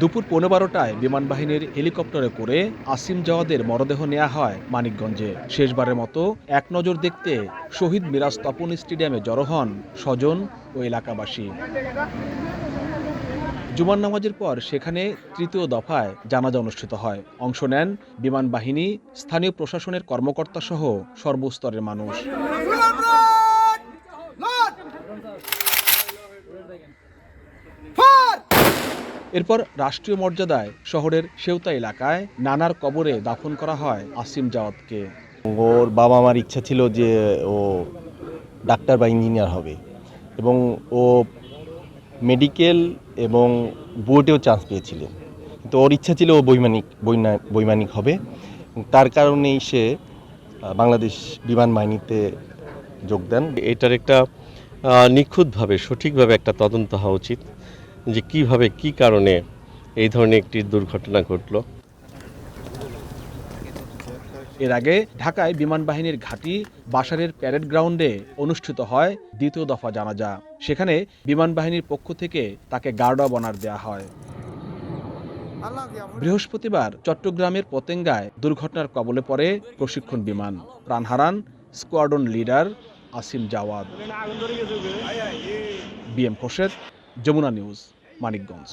দুপুর পৌনে বারোটায় বিমান বাহিনীর হেলিকপ্টারে করে আসিম জাওয়াদের মরদেহ নেওয়া হয় মানিকগঞ্জে। শেষবারের মতো এক নজর দেখতে শহীদ মিরাজ তপন স্টেডিয়ামে জড়ো হন স্বজন ও এলাকাবাসী। জুমার নামাজের পর সেখানে তৃতীয় দফায় জানাজা অনুষ্ঠিত হয়। অংশ নেন বিমান বাহিনী স্থানীয় প্রশাসনের কর্মকর্তা সহ সর্বস্তরের মানুষ। এরপর রাষ্ট্রীয় মর্যাদায় শহরের সেউতা এলাকায় নানার কবরে দাফন করা হয় আসিম জাওয়াদকে। ওর বাবা মার ইচ্ছা ছিল যে ও ডাক্তার বা ইঞ্জিনিয়ার হবে এবং ও মেডিকেল এবং বোর্ডেও চান্স পেয়েছিলেন। কিন্তু ওর ইচ্ছা ছিল ও বৈমানিক বৈমানিক হবে। তার কারণেই সে বাংলাদেশ বিমান বাহিনীতে যোগ দেন। এটার একটা নিখুঁতভাবে, সঠিকভাবে একটা তদন্ত হওয়া উচিত যে কীভাবে, কি কারণে এই ধরনের একটি দুর্ঘটনা ঘটলো। এর আগে ঢাকায় বিমান বাহিনীর ঘাঁটি বাসারের প্যারেড গ্রাউন্ডে অনুষ্ঠিত হয় দ্বিতীয় দফা জানাজা। সেখানে বিমান বাহিনীর পক্ষ থেকে তাকে গার্ড অব অনার দেওয়া হয়। বৃহস্পতিবার চট্টগ্রামের পতেঙ্গায় দুর্ঘটনার কবলে পড়ে প্রশিক্ষণ বিমান। প্রাণ হারান squadron leader Asim Jawad BM Khorshed Jamuna news Manikganj.